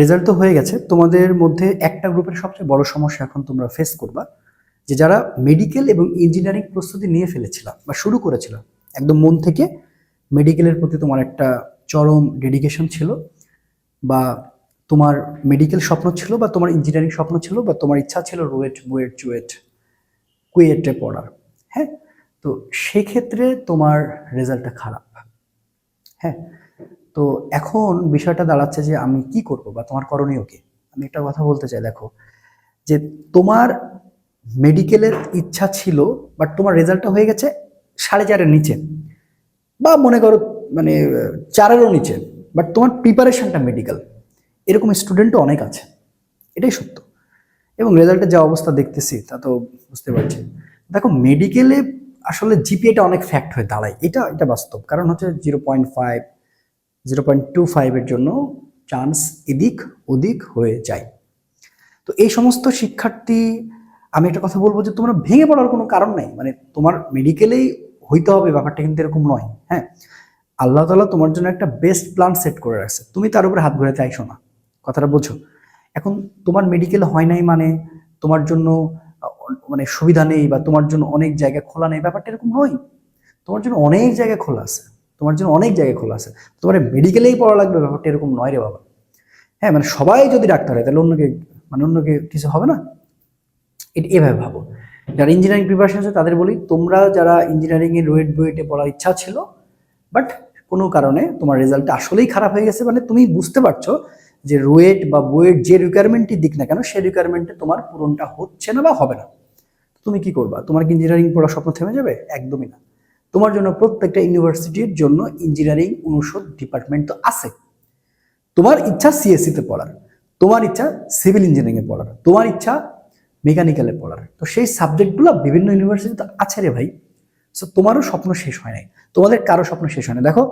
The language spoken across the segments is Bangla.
রেজাল্ট তো হয়ে গেছে। তোমাদের মধ্যে একটা গ্রুপের সবচেয়ে বড় সমস্যা এখন তোমরা ফেস করবা, যে যারা মেডিকেল এবং ইঞ্জিনিয়ারিং প্রস্তুতি নিয়ে ফেলেছিলাম বা শুরু করেছিলাম, একদম মন থেকে মেডিকেলের প্রতি তোমার একটা চরম ডেডিকেশন ছিল বা তোমার মেডিকেল স্বপ্ন ছিল বা তোমার ইঞ্জিনিয়ারিং স্বপ্ন ছিল বা তোমার ইচ্ছা ছিল রুয়েট বুয়েট চুয়েট কুয়েটে পড়ার। হ্যাঁ? তো সেক্ষেত্রে তোমার রেজাল্টটা খারাপ। হ্যাঁ? তো এখন বিষয়টা দাঁড়াচ্ছে যে আমি কি করব বা তোমার করণীয় কি? আমি একটা কথা বলতে চাই, দেখো, যে তোমার মেডিকেলের ইচ্ছা ছিল বাট তোমার রেজাল্টটা হয়ে গেছে সাড়ে চারের নিচে বা মনে করো মানে চারেরও নিচে বাট তোমার প্রিপারেশনটা মেডিকেল এরকম স্টুডেন্টও অনেক আছে, এটাই সত্য। এবং রেজাল্টের যা অবস্থা দেখতেছি, তা তো বুঝতে পারছি। দেখো মেডিকেলে আসলে জিপিএটা অনেক ফ্যাক্ট হয়ে দাঁড়ায়, এটা এটা বাস্তব। কারণ হচ্ছে zero point five zero point two ফাইভের জন্য চান্স এদিক ওদিক হয়ে যায়। তো এই সমস্ত শিক্ষার্থী, আমি একটা কথা বলব যে তোমরা ভেঙে পড়ার কোনো কারণ নেই। মানে তোমার মেডিকেলেই হইতে হবে, ব্যাপারটা কিন্তু এরকম নয়। হ্যাঁ? আল্লাহ তালা তোমার জন্য একটা বেস্ট প্ল্যান সেট করে রাখছে। তুমি তার উপরে হাত ঘুরাতে আইসো না। কথাটা বোঝো। এখন তোমার মেডিকেল হয় নাই মানে তোমার জন্য মানে সুবিধা নেই বা তোমার জন্য অনেক জায়গা খোলা নেই। ব্যাপারটা এরকম নয়। তোমার জন্য অনেক জায়গা খোলা আছে। তোমার জন্য অনেক জায়গায় খোলা আছে। তোমার মেডিকেলেই পড়া লাগবে, ব্যাপারটা এরকম নয় রে বাবা। হ্যাঁ মানে সবাই যদি ডাক্তার হয়, তাহলে অন্যকে মানে অন্যকে কিছু হবে না? এটা এভাবে ভাবো। যারা ইঞ্জিনিয়ারিং প্রিপারেশন আছে, তাদের বলি, তোমরা যারা ইঞ্জিনিয়ারিংয়ে রুয়েট বুয়েটে পড়ার ইচ্ছা ছিল বাট কোনো কারণে তোমার রেজাল্টটা আসলেই খারাপ হয়ে গেছে মানে তুমি বুঝতে পারছ যে রুয়েট বা বুয়েট যে রিকোয়ারমেন্টই দিক না কেন সেই রিকোয়ারমেন্টে তোমার পূরণটা হচ্ছে না বা হবে না। তুমি কি করবা? তোমার কি ইঞ্জিনিয়ারিং পড়ার স্বপ্ন থেমে যাবে? একদমই না। তোমার জন্য প্রত্যেকটা ইউনিভার্সিটির জন্য ইঞ্জিনিয়ারিং অনুষদ ডিপার্টমেন্ট তো আছে। তোমার ইচ্ছা সিএসসি তে পড়ার, তোমার ইচ্ছা সিভিল ইঞ্জিনিয়ারিং এ পড়ার, তোমার ইচ্ছা মেকানিক্যালে পড়ার। তো সেই সাবজেক্টগুলো বিভিন্ন ইউনিভার্সিটিতে আছে রে ভাই। সো তোমারও স্বপ্ন শেষ হয় নাই। তোমাদের কারও স্বপ্ন শেষ হয় না দেখো,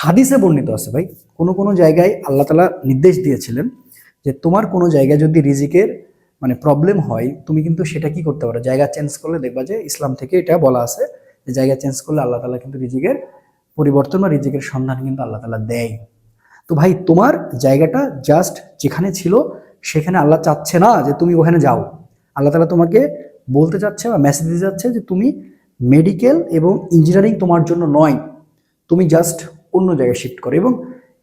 হাদিসে বর্ণিত আছে ভাই, কোনো কোনো জায়গায় আল্লাহ তালা নির্দেশ দিয়েছিলেন যে তোমার কোনো জায়গায় যদি রিজিকের মানে প্রবলেম হয়, তুমি কিন্তু সেটা কি করতে পারো? জায়গা চেঞ্জ করলে দেখবা যে ইসলাম থেকে এটা বলা আছে জায়গা চেঞ্জ করলে আল্লাহ তালা কিন্তু রিজিকের পরিবর্তন বা রিজিকের সন্ধান কিন্তু আল্লাহ তালা দেয়। তো ভাই, তোমার জায়গাটা জাস্ট যেখানে ছিল, সেখানে আল্লাহ চাচ্ছে না যে তুমি ওখানে যাও। আল্লাহ তালা তোমাকে বলতে চাচ্ছে বা মেসেজ দিতে চাচ্ছে যে তুমি মেডিকেল এবং ইঞ্জিনিয়ারিং তোমার জন্য নয়। তুমি জাস্ট অন্য জায়গায় শিফট করো এবং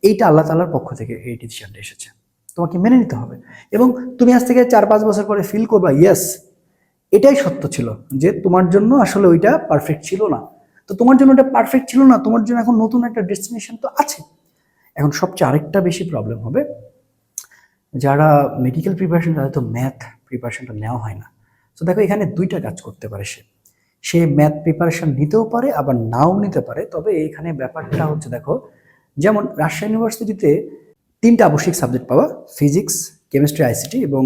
এইটা আল্লাহ তালার পক্ষ থেকে এই ডিসিশনটা এসেছে। তোমাকে মেনে নিতে হবে এবং তুমি আজ থেকে চার পাঁচ বছর পরে ফিল করবা ইয়েস এটাই সত্য ছিল, যে তোমার জন্য আসলে ওইটা পারফেক্ট ছিল না। তো তোমার জন্য ওটা পারফেক্ট ছিল না, তোমার জন্য এখন নতুন একটা ডেস্টিনেশন তো আছে। এখন সবচেয়ে আরেকটা বেশি প্রবলেম হবে, যারা মেডিকেল প্রিপারেশন তাদের তো ম্যাথ প্রিপারেশনটা নেওয়া হয় না। তো দেখো এখানে দুইটা কাজ করতে পারে সে। সে ম্যাথ প্রিপারেশন নিতেও পারে, আবার নাও নিতে পারে। তবে এখানে ব্যাপারটা হচ্ছে দেখো, যেমন রাজশাহী ইউনিভার্সিটিতে তিনটা আবশ্যিক সাবজেক্ট পাওয়া ফিজিক্স কেমিস্ট্রি আইসিটি এবং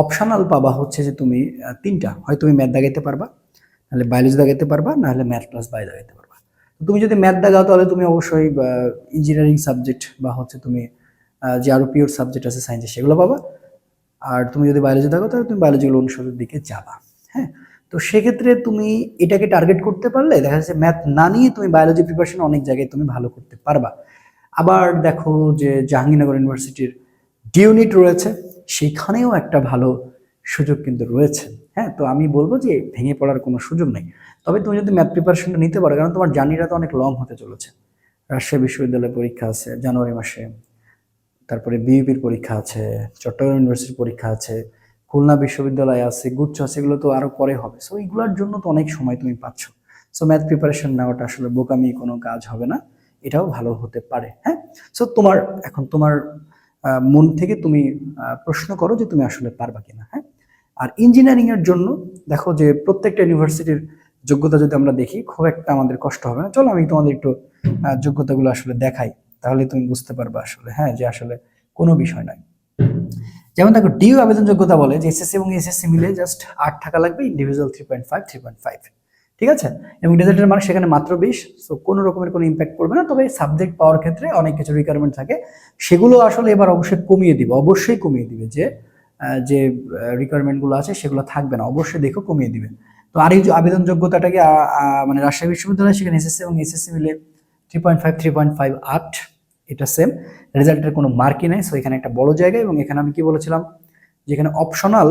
অপশনাল পাবা হচ্ছে যে তুমি তিনটা। হয় তুমি ম্যাথ দাগাইতে পারবা, নাহলে বায়োলজি দাগাইতে পারবা, নাহলে ম্যাথ প্লাস বায়ো দাগাইতে পারবা। তুমি যদি ম্যাথ দাগাও, তাহলে তুমি অবশ্যই ইঞ্জিনিয়ারিং সাবজেক্ট বা হচ্ছে তুমি যে আরও পিওর সাবজেক্ট আছে সায়েন্সে সেগুলো পাবা। আর তুমি যদি বায়োলজি থাকো তাহলে তুমি বায়োলজিক্যাল অনুষদের দিকে যাবা। হ্যাঁ? তো সেক্ষেত্রে তুমি এটাকে টার্গেট করতে পারলে, দেখা যাচ্ছে ম্যাথ না নিয়ে তুমি বায়োলজি প্রিপারেশন অনেক জায়গায় তুমি ভালো করতে পারবা। আবার দেখো যে জাহাঙ্গীরনগর ইউনিভার্সিটির ডিউনিট রয়েছে। সেখানেও একটা ভালো সুযোগ কিন্তু রয়েছে। হ্যাঁ তো আমি বলব যে ভেঙে পড়ার কোনো সুযোগ নেই। তবে তুমি যদি ম্যাথ প্রিপারেশনটা নিতে পারো, কারণ তোমার জার্নিটা তো অনেক লং হতে চলেছে। রাজশাহী বিশ্ববিদ্যালয়ের পরীক্ষা আছে জানুয়ারি মাসে, তারপরে বিইপির পরীক্ষা আছে, চট্টগ্রাম ইউনিভার্সিটির পরীক্ষা আছে, খুলনা বিশ্ববিদ্যালয় আছে, গুচ্ছ আছে, এগুলো তো আরও পরে হবে। সো এইগুলোর জন্য তো অনেক সময় তুমি পাচ্ছ। সো ম্যাথ প্রিপারেশন নেওয়াটা আসলে বোকামি কোনো কাজ হবে না। এটাও ভালো হতে পারে। হ্যাঁ? সো তোমার, এখন তোমার মন থেকে তুমি প্রশ্ন করো যে তুমি আসলে পারবা কিনা হ্যাঁ? আর ইঞ্জিনিয়ারিং এর জন্য দেখো যে প্রত্যেকটা ইউনিভার্সিটির যোগ্যতা যদি আমরা দেখি, খুব একটা আমাদের কষ্ট হবে না। চলো আমি তোমাদের একটু যোগ্যতাগুলো আসলে দেখাই, তাহলে তুমি বুঝতে পারবে আসলে হ্যাঁ যে আসলে কোনো বিষয় নয় যেমন দেখো ডিউ আবেদন যোগ্যতা বলে যে এসএসসি এবং এসএসসি মিলে জাস্ট আট টাকা লাগবে individual three point five three point five ঠিক আছে? এবং রেজাল্টের মার্ক সেখানে মাত্র বিশ সো কোনো রকমের কোনো ইম্প্যাক্ট পড়বে না। তবে সাবজেক্ট পাওয়ার ক্ষেত্রে অনেক কিছু রিকোয়ারমেন্ট থাকে। সেগুলো আসলে এবার অবশ্যই কমিয়ে দিবে, অবশ্যই কমিয়ে দিবে যে যে রিকোয়ারমেন্টগুলো আছে সেগুলো থাকবে না, অবশ্যই দেখো কমিয়ে দিবে। তো আর এই আবেদন যোগ্যতাটাকে মানে রাজশাহী বিশ্ববিদ্যালয়, সেখানে এসএসসি এবং এসএসসি মিলে three point five three point five আট এটা সেম রেজাল্টের কোনো মার্কই নাই সো এখানে একটা বড় জায়গা এবং এখানে আমি কি বলেছিলাম, যেখানে অপশনাল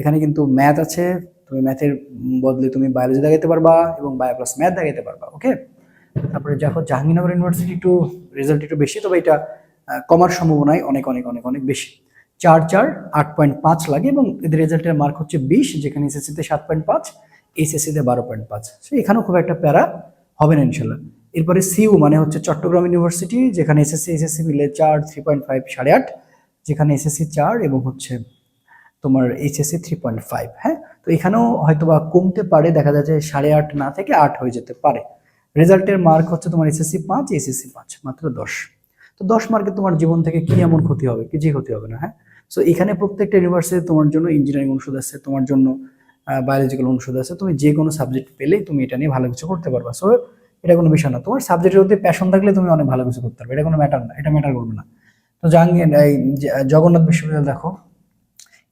এখানে কিন্তু ম্যাথ আছে তুমি ম্যাথের বদলে তুমি বায়োলজি দেখাইতে পারবা এবং বায়ো প্লাস ম্যাথ দেখাইতে পারবা ওকে তারপরে দেখো জাহাঙ্গীরনগর ইউনিভার্সিটি একটু রেজাল্ট একটু বেশি, তবে এটা কমার সম্ভাবনায় অনেক অনেক অনেক অনেক বেশি। চার চার, আট পয়েন্ট পাঁচ লাগে এবং এদের রেজাল্টের মার্ক হচ্ছে বিশ, যেখানে এসএসসিতে সাত পয়েন্ট পাঁচ এইচএসসিতে বারো পয়েন্ট পাঁচ। সো এখানেও খুব একটা প্যারা হবে না ইনশাল্লাহ এরপরে সিইউ মানে হচ্ছে চট্টগ্রাম ইউনিভার্সিটি যেখানে এসএসসি এসএসসি মিলে চার থ্রি পয়েন্ট ফাইভ সাড়ে আট, যেখানে এসএসসি চার এবং হচ্ছে তোমার এইচএসসি থ্রি পয়েন্ট ফাইভ হ্যাঁ? তো এখানেও হয়তো বা কমতে পারে, দেখা যায় যে সাড়ে আট না থেকে আট হয়ে যেতে পারে। রেজাল্টের মার্ক হচ্ছে তোমার এসএসসি পাঁচ এসএসসি পাঁচ, মাত্র দশ। তো দশ মার্কে তোমার জীবন থেকে কি এমন ক্ষতি হবে? কিছুই ক্ষতি হবে না হ্যাঁ? সো এখানে প্রত্যেকটা ইউনিভার্সিটি তোমার জন্য ইঞ্জিনিয়ারিং অনুষদ আছে, তোমার জন্য বায়োলজিক্যাল অনুষদ আছে। তুমি যে কোনো সাবজেক্ট পেলেই তুমি এটা নিয়ে ভালো কিছু করতে পারবা। সো এটা কোনো বিষয় না। তোমার সাবজেক্টের প্রতি প্যাশন থাকলে তুমি অনেক ভালো কিছু করতে পারবে। এটা কোনো ম্যাটার না, এটা ম্যাটার করবে না। তো জাহাঙ্গীর, এই জগন্নাথ বিশ্ববিদ্যালয় দেখো।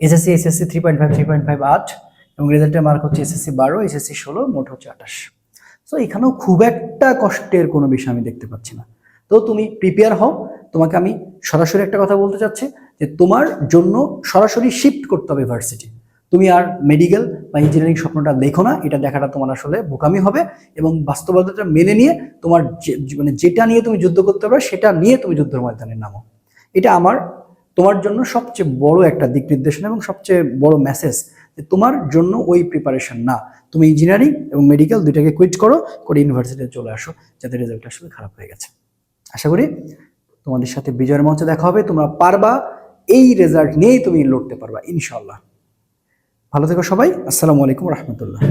SSC SSC three point five three point five আট এবং রেজাল্টের মার্ক হচ্ছে এসএসসি বারো এসএসসি ষোলো, মোট হচ্ছে আঠাশ। সো এখানেও খুব একটা কষ্টের কোনো বিষয় আমি দেখতে পাচ্ছি না। তো, তুমি প্রিপেয়ার হও। তোমাকে আমি সরাসরি একটা কথা বলতে চাচ্ছি, যে তোমার জন্য সরাসরি শিফট করতে হবে ভার্সিটি তুমি আর মেডিকেল বা ইঞ্জিনিয়ারিং স্বপ্নটা দেখো না, এটা দেখাটা তোমার আসলে বোকামি হবে এবং বাস্তবতাটা মেনে নিয়ে তোমার মানে যেটা নিয়ে তুমি যুদ্ধ করতে পারবে, সেটা নিয়ে তুমি যুদ্ধের ময়দানে নামো। এটা আমার তোমার জন্য সবচেয়ে বড় একটা দিক নির্দেশনা এবং সবচেয়ে বড় মেসেজ যে তোমার জন্য ওই প্রিপারেশন না। তুমি ইঞ্জিনিয়ারিং এবং মেডিকেল দুইটাকে কুইট করো, করে ইউনিভার্সিটিতে চলে আসো, যাতে রেজাল্ট আসলে খারাপ হয়ে গেছে। আশা করি তোমাদের সাথে বিজয়ের মঞ্চে দেখা হবে, তোমরা পারবা, এই রেজাল্ট নিয়েই তুমি লড়তে পারবা ইনশাল্লাহ ভালো থেকো সবাই, আসসালামু আলাইকুম রহমতুল্লাহ।